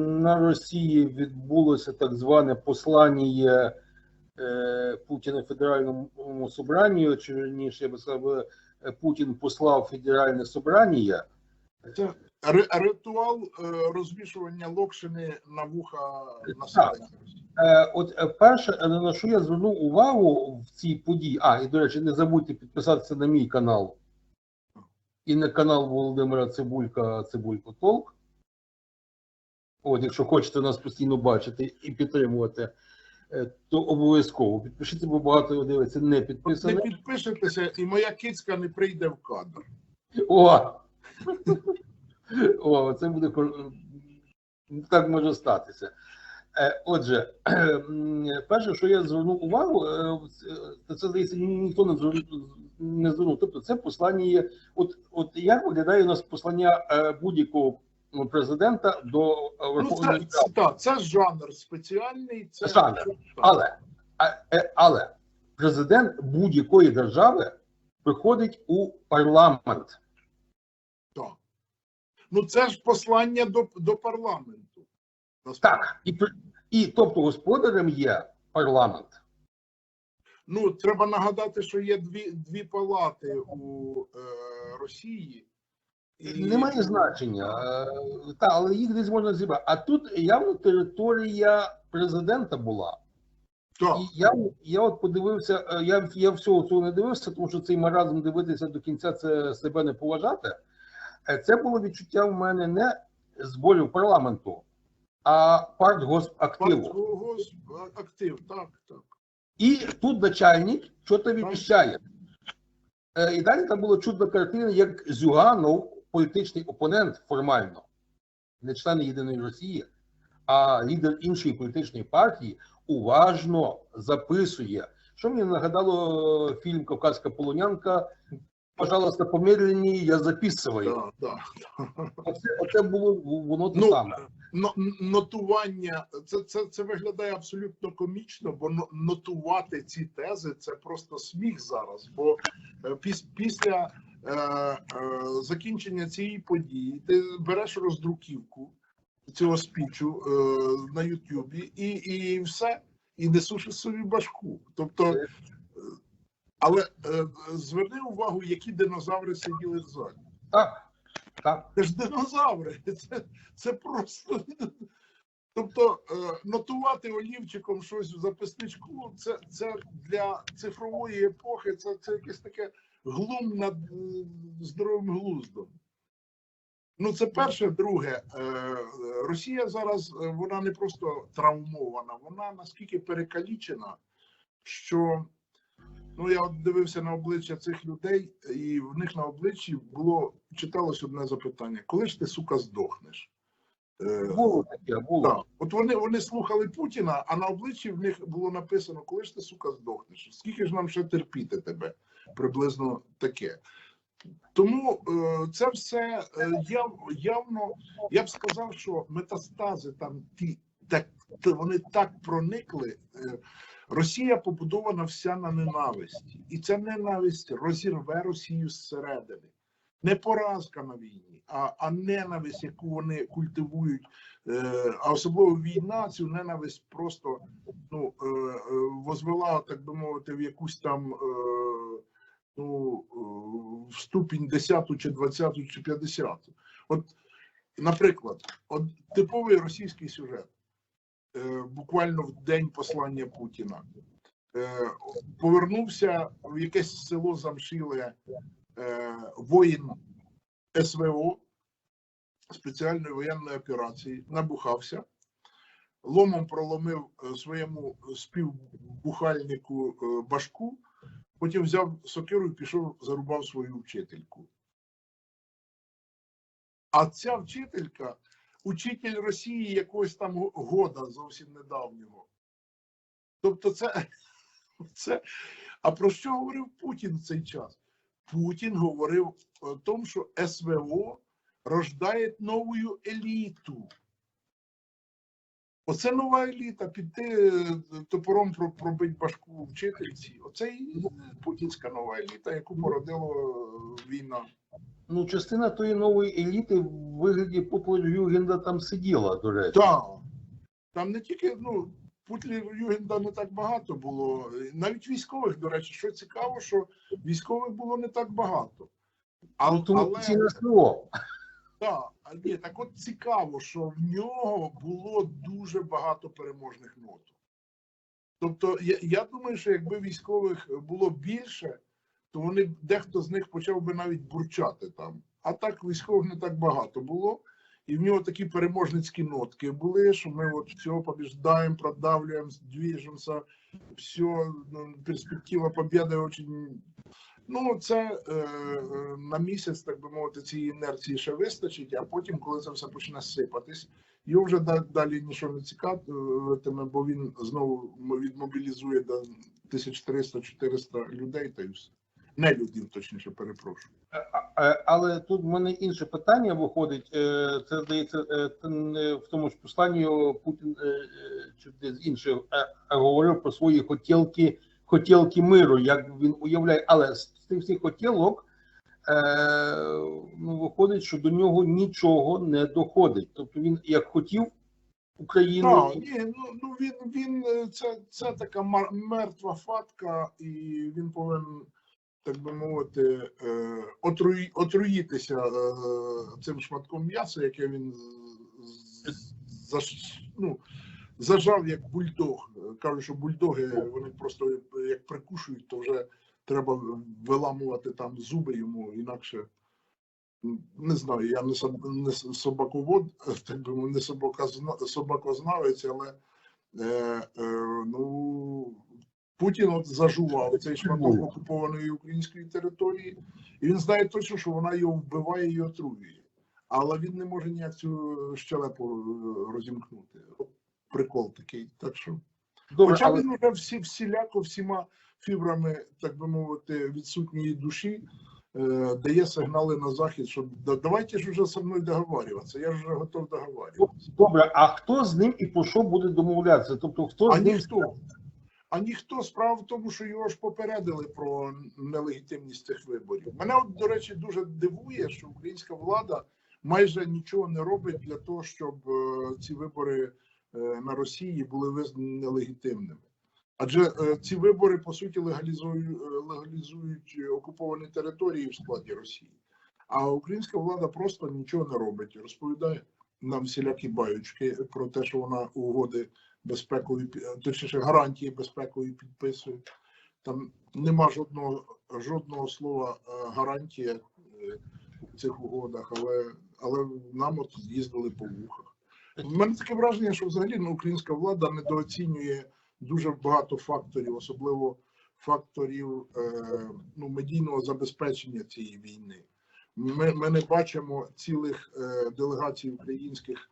на Росії відбулося так зване послання е, Путіна Федеральному собранню, чи верніше, я би сказав, е, Путін послав Федеральне собрання. Це ри- ритуал е, розвішування локшини на вуха населення. От перше, на що я звернув увагу в цій події. А, і до речі, не забудьте підписатися на мій канал і на канал Володимира Цибулька Цибулько Толк. От, якщо хочете нас постійно бачити і підтримувати, е, то обов'язково підпишіться, бо багато дивиться не Не підпишетеся, і моя кицька не прийде в кадр. О! О, це буде так може статися. Е, Отже, перше, що я звернув увагу, е, це, здається, ніхто не звернув, не звернув. Тобто, це послання є. От, от як виглядає у нас послання будь-якого президента до е, Ну, Верховної це, так, це жанр спеціальний. Це Жанр. Але, е, але президент будь-якої держави приходить у парламент. Так. Ну це ж послання до, до парламенту. Так, і, і тобто господарем є парламент. Ну треба нагадати, що є дві, дві палати у е, Росії. Немає значення, та, але їх десь можна зібрати. А тут явно територія президента була. Так. І я, я от подивився, е, я, я всього цього не дивився, тому що цей маразм дивитися до кінця це себе не поважати. Е, Це було відчуття в мене не зборів парламенту, а партгосактиву. Партгос- актив, так, так. І тут начальник щось віщає. Е, І далі там була чудна картина, як Зюганов, політичний опонент формально, не член Єдиної Росії, а лідер іншої політичної партії, уважно записує. Що мені нагадало фільм Кавказька полонянка. Пожалуйста, помедленні, я записую. Так, так. Оце, оце було воно те Ну, саме. Нотування це, це, це виглядає абсолютно комічно, бо нотувати ці тези це просто сміх зараз. Бо е, піс, після е, е, закінчення цієї події ти береш роздруківку цього спічу е, на Ютубі і, і все, і не сушиш собі башку. Тобто, е, але е, зверни увагу, які динозаври сиділи в залі. Так, так. Це ж динозаври. Це, це просто. Тобто е, нотувати олівчиком щось в записничку, це, це для цифрової епохи, це, це якесь таке глум над е, здоровим глуздом. Ну, це перше. Друге, е, Росія зараз е, вона не просто травмована, вона наскільки перекалічена, що ну я от дивився на обличчя цих людей, і в них на обличчі було читалось одне запитання: коли ж ти сука здохнеш? Е, Було таке, було. так. От вони, вони слухали Путіна, а на обличчі в них було написано, коли ж ти сука здохнеш? Скільки ж нам ще терпіти тебе? Приблизно таке. Тому е, це все е, яв, явно, я б сказав, що метастази там ті, так, вони так проникли. Е, Росія побудована вся на ненависті, і ця ненависть розірве Росію зсередини. Не поразка на війні, а, а ненависть, яку вони культивують, е, а особливо війна, цю ненависть просто ну, е, е, возвела, так би мовити, в якусь там. Е, ну, е, в ступінь 10 чи 20 чи 50. От, наприклад, от типовий російський сюжет, е, буквально в день послання Путіна, е, повернувся в якесь село Замшиле е, воїн СВО спеціальної воєнної операції, набухався, ломом проломив своєму співбухальнику башку, потім взяв сокиру і пішов, зарубав свою вчительку. А ця вчителька, учитель Росії якогось там года зовсім недавнього. Тобто, це, це. А про що говорив Путін в цей час? Путін говорив о тому, що СВО рождає нову еліту. Оце нова еліта, піти е, топором про- пробить башку вчительці. Оце і путінська нова еліта, яку породила е, війна. Ну, частина тої нової еліти в вигляді Путлер-Югенда там сиділа, до речі. Так. Там не тільки, ну, Путлер Югенда не так багато було. Навіть військових, до речі, що цікаво, що військових було не так багато. А, Ну, тому але, ціна СВО. так, а ні, так от цікаво, що в нього було дуже багато переможних нот. Тобто, я, я думаю, що якби військових було більше, то вони дехто з них почав би навіть бурчати там. А так військових не так багато було. І в нього такі переможницькі нотки були, що ми от все побіждаємо, продавлюємо, движемося, все, ну, перспектива побіди очень. Ну, це е, е, на місяць, так би мовити, цієї інерції ще вистачить, а потім, коли це все почне сипатись, його вже далі нічого не цікавитиме, бо він знову відмобілізує до 1300-400 людей та й все. Не людей, точніше, перепрошую. Е, Але тут в мене інше питання виходить. Е, Це здається, е, в тому ж посланні Путін е, е, чи інше е, говорив про свої хотілки, хотілки миру, як він уявляє. Але з тих всіх хотілок е, ну, виходить, що до нього нічого не доходить. Тобто він як хотів Україну, Так, ні, ну, ну він, він е, це, це така мертва фатка, і він повинен, так би мовити, е, отруї, отруїтися е, цим шматком м'яса, яке він ну, зажав як бульдог. Кажуть, що бульдоги вони просто як прикушують, то вже треба виламувати там зуби йому, інакше. Не знаю, я не, не собаковод, так би не собакознавець, але е, е, ну, Путін от зажував цей шматок окупованої української території, і він знає точно, що вона його вбиває і отруює. Але він не може ніяк цю щелепу е, розімкнути. Прикол такий. Так що добре, Хоча але він вже всі всіляко всіма фібрами, так би мовити, відсутньої душі е, дає сигнали на захід, що «Да- давайте ж вже зі мною договарюватися. Я ж вже готов договарюватися. добре, а хто з ним і про що буде домовлятися? Тобто, хто А з ним ніхто. А ніхто справа в тому, що його ж попередили про нелегітимність цих виборів. Мене, от, до речі, дуже дивує, що українська влада майже нічого не робить для того, щоб е, ці вибори на Росії були визнані нелегітимними. Адже е, ці вибори по суті легалізують, легалізують окуповані території в складі Росії. А українська влада просто нічого не робить, розповідає нам всілякі баючки про те, що вона угоди безпекові, точніше гарантії безпекові підписує. Там нема жодного жодного слова е, гарантія е, в цих угодах, але, але нам от їздили по вухах. У мене таке враження, що взагалі ну, українська влада недооцінює дуже багато факторів, особливо факторів е, ну, медійного забезпечення цієї війни. Ми, ми не бачимо цілих е, делегацій українських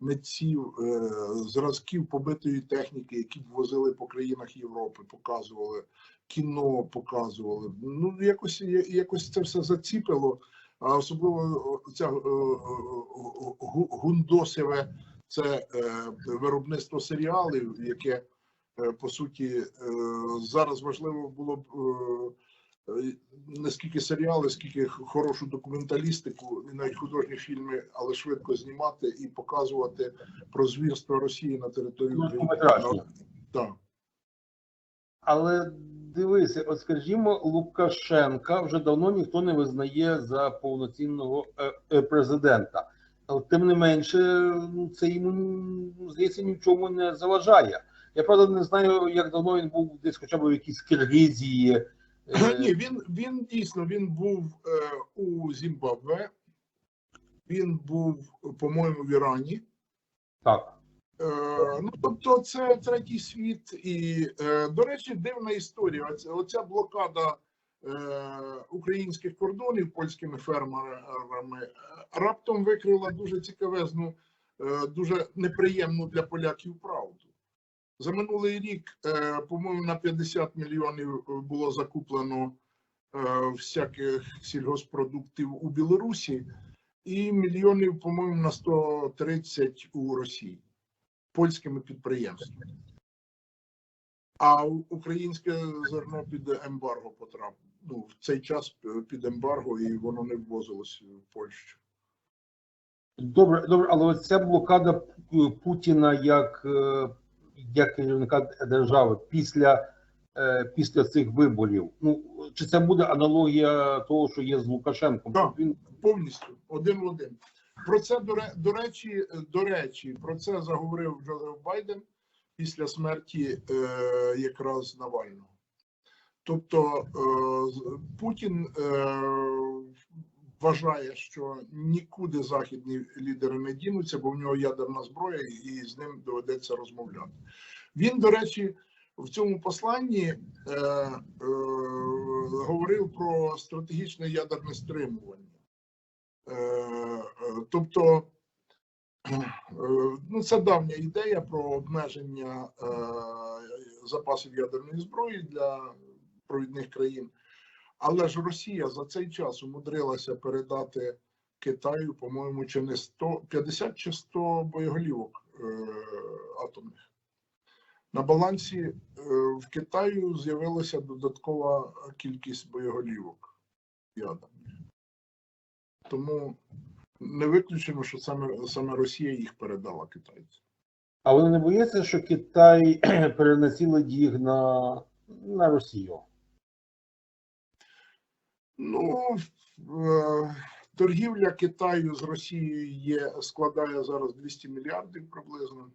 митців, е, зразків побитої техніки, які б возили по країнах Європи, показували кіно, показували. Ну якось якось це все заціпило. А особливо ця е, е, гу- гундосове це е, виробництво серіалів, яке е, по суті е, зараз важливо було б. не скільки серіали, скільки хорошу документалістику, і навіть художні фільми, але швидко знімати і показувати про звірство Росії на території Ну, України. Так. Але дивися, от скажімо, Лукашенка вже давно ніхто не визнає за повноцінного президента. Але тим не менше, ну, це йому ну, здається ні в чому не заважає. Я правда не знаю, як давно він був десь хоча б в якійсь Киргизії. е, Ні, він, він дійсно він був е, у Зімбабве, він був, по-моєму, в Ірані. Так. Е, ну, тобто, це третій світ. І, е, до речі, дивна історія. Оця, оця блокада е, українських кордонів польськими фермерами е, раптом викрила дуже цікавезну, е, дуже неприємну для поляків правду. За минулий рік, е, по-моєму, на 50 мільйонів було закуплено всяких сільгоспродуктів у Білорусі, і мільйонів, по-моєму, на 130 у Росії. польськими підприємствами. А українське зерно під ембарго потрапило. Ну, в цей час під ембарго і воно не ввозилось в Польщу. Добре, добре, але ця блокада Путіна як, е, як керівника держави після, е, після цих виборів. Ну чи це буде аналогія того, що є з Лукашенком? Так. Він повністю один в один. Про це до, до речі, до речі, про це заговорив Джозеф Байден після смерті е, якраз Навального. Тобто е, Путін е, вважає, що нікуди західні лідери не дінуться, бо в нього ядерна зброя, і з ним доведеться розмовляти. Він, до речі, в цьому посланні е, е, говорив про стратегічне ядерне стримування. Е, е, Тобто, е, ну, це давня ідея про обмеження е, запасів ядерної зброї для провідних країн. Але ж Росія за цей час умудрилася передати Китаю, по-моєму, чи не 100, 50 чи 100 боєголівок е, атомних. На балансі е, в Китаю з'явилася додаткова кількість боєголівок ядерних. Тому не виключено, що саме, саме Росія їх передала китайцям. а вони не бояться, що Китай перенацілить їх на, на Росію. Ну, е, торгівля Китаю з Росією є, складає зараз 200 мільярдів приблизно.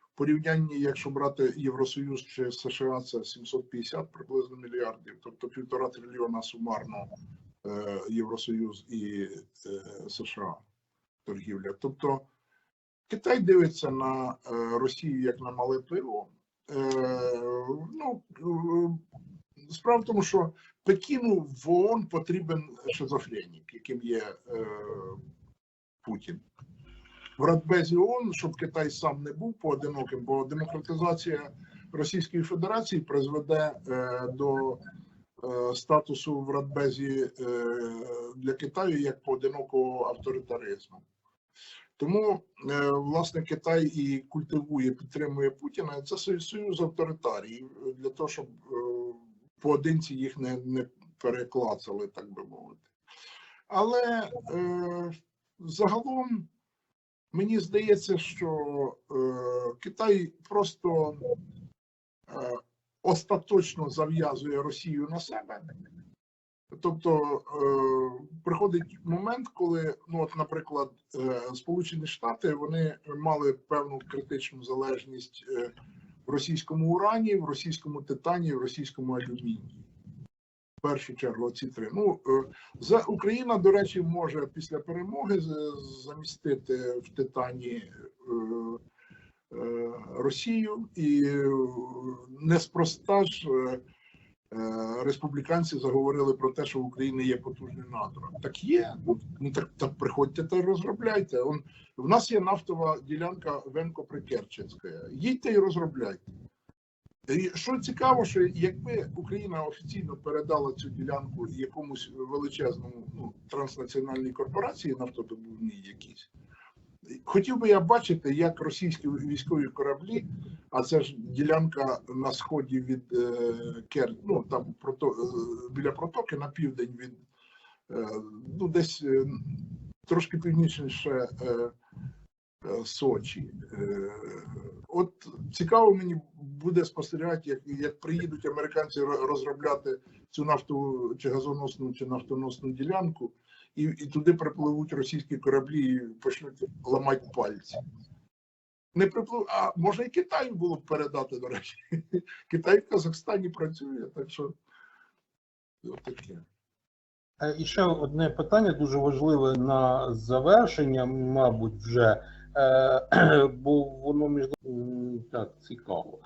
В порівнянні, якщо брати Євросоюз чи США, це 750 приблизно мільярдів, тобто півтора трильйона сумарно е, Євросоюз і е, США торгівля. Тобто Китай дивиться на Росію як на мале пиво. Ну, справа в тому, що Пекіну в ООН потрібен шизофренік, яким є е, Путін. В Радбезі ООН, щоб Китай сам не був поодиноким, бо демократизація Російської Федерації призведе е, до е, статусу в Радбезі е, для Китаю як поодинокого авторитаризму. Тому, е, власне, Китай і культивує, підтримує Путіна. Це союз- е, для того, щоб е, поодинці їх не, не переклацали, так би мовити. Але е, загалом мені здається, що е, Китай просто е, остаточно зав'язує Росію на себе. Тобто е, приходить момент, коли, ну от, наприклад, е, Сполучені Штати вони мали певну критичну залежність е, в російському урані, в російському титані, в російському алюмінії. В першу чергу ці три. Ну е, за Україна, до речі, може після перемоги замістити в титані е, е, Росію, і неспроста ж республіканці заговорили про те, що в Україні є потужні надра. Так є. Ну, ну так, так приходьте та розробляйте. Он, в нас є нафтова ділянка Венко-Прикерченська. Їдьте і розробляйте. І що цікаво, що якби Україна офіційно передала цю ділянку якомусь величезному ну, транснаціональній корпорації нафтодобувній якійсь, хотів би я бачити, як російські військові кораблі, а це ж ділянка на сході від е, Кер, ну там прото, е, біля протоки на південь від е, ну десь е, трошки північніше е, е, Сочі. Е, от цікаво мені буде спостерігати, як, як приїдуть американці розробляти цю нафтову чи газоносну чи нафтоносну ділянку, і, і туди припливуть російські кораблі і почнуть ламати пальці. Не приплив, а може і Китаю було б передати, до речі. Китай в Казахстані працює, так що таке. Е, І ще одне питання дуже важливе на завершення, мабуть, вже, е, бо воно між так цікаво.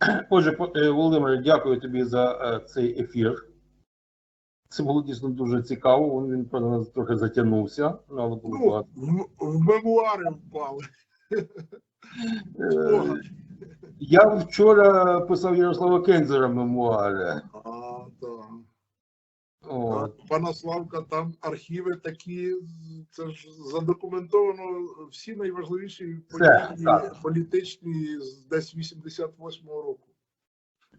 Отже, е, Володимире, дякую тобі за цей ефір. Це було дійсно дуже цікаво. Він, він правда, нас трохи затягнувся, ну, але було Ну, багато. в, в мемуари впали. Е, Я вчора писав Ярослава Кензера мемуари. А, так. Пана Славка, там архіви такі, це ж задокументовано всі найважливіші політичні з десь 88-го року.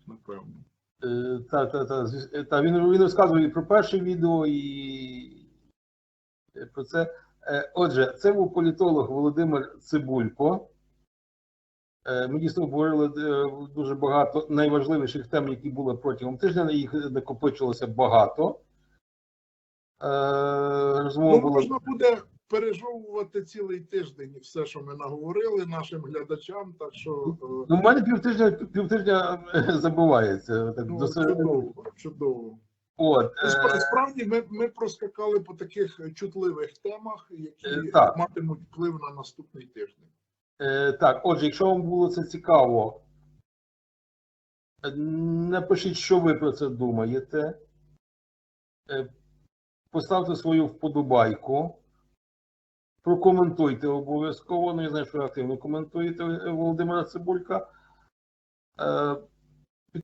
Напевно. Е, Та, та, та, е, та, він, він розказує і про перше відео, і е, про це. Отже, це був політолог Володимир Цибулько. Ми дійсно обговорили е, дуже багато найважливіших тем, які були протягом тижня. Їх накопичилося багато. Розмова Ну, була можна буде пережовувати цілий тиждень все, що ми наговорили нашим глядачам. Так що е, Ну, в мене півтижня, півтижня е, забувається. Так, ну, до чудово, чудово. От, Ну, е, Справді ми, ми проскакали по таких чутливих темах, які так. матимуть вплив на наступний тиждень. Е, так, отже, якщо вам було це цікаво, напишіть, що ви про це думаєте. Е, Поставте свою вподобайку. Прокоментуйте обов'язково. Не знаю, що активно коментуєте Володимира Цибулька. Е,